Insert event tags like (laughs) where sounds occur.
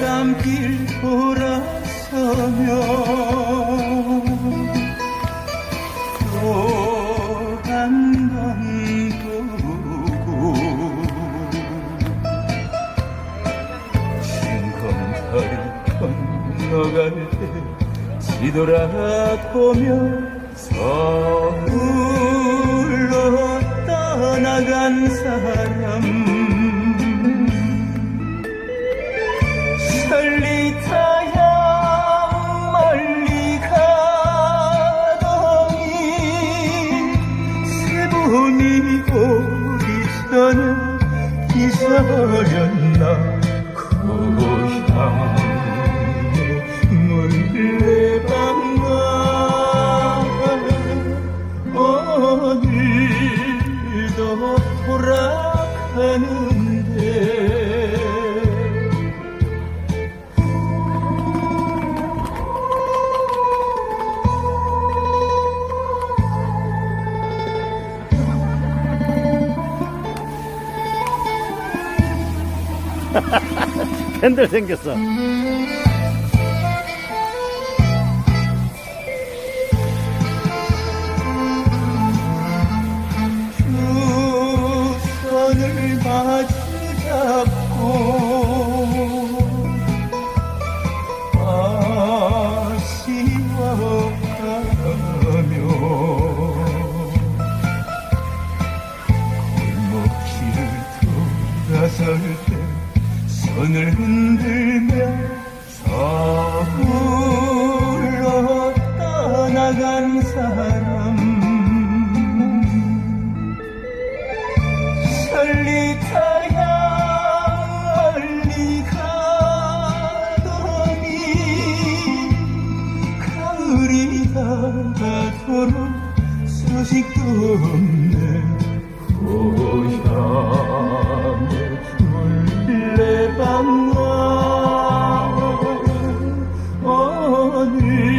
밤길 돌아서며 또 한 번 보고 싱검다리 건너갈 때 뒤돌아보며 서울로 떠나간 사람 설리타야 멀리 가더니 세분이 잊어버렸나? 고향에 물레방아 오늘도 돌아가는데 (laughs) 팬들 생겼어. 두 손을 마주 잡고 아쉬워하며 골목길을 돌아설 때 손을 흔들며 서울로 떠나간 사람. 설리타야 멀리 가더니 가을이 다가도록 소식도 없는 고향. 雨。